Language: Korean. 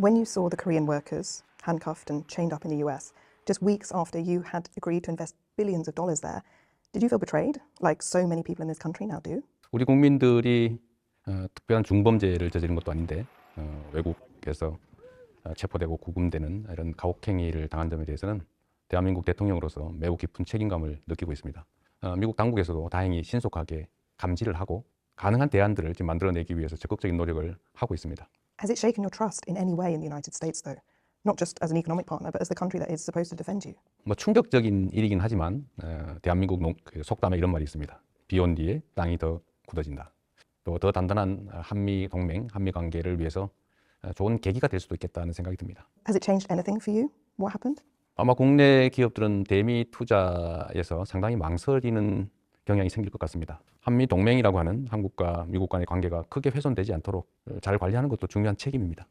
When you saw the Korean workers handcuffed and chained up in the US, just weeks after you had agreed to invest billions of dollars there, did you feel betrayed, like so many people in this country now do? 우리 국민들이 어, 특별한 중범죄를 저지른 것도 아닌데 어, 외국에서 어, 체포되고 구금되는 이런 가혹행위를 당한 점에 대해서는 대한민국 대통령으로서 매우 깊은 책임감을 느끼고 있습니다. 어, 미국 당국에서도 다행히 신속하게 감지를 하고 가능한 대안들을 지금 만들어내기 위해서 적극적인 노력을 하고 있습니다. Has it shaken your trust in any way in the United States, though? Not just as an economic partner, but as the country that is supposed to defend you? 뭐 충격적인 일이긴 하지만 어, 대한민국 농, 그 속담에 이런 말이 있습니다. 비 온 뒤에 땅이 더 굳어진다. 또 더 단단한 한미 동맹, 한미 관계를 위해서 어, 좋은 계기가 될 수도 있겠다는 생각이 듭니다. Has it changed anything for you? What happened? 아마 국내 기업들은 대미 투자에서 상당히 망설이는 경향이 생길 것 같습니다. 한미 동맹이라고 하는 한국과 미국 간의 관계가 크게 훼손되지 않도록 잘 관리하는 것도 중요한 책임입니다.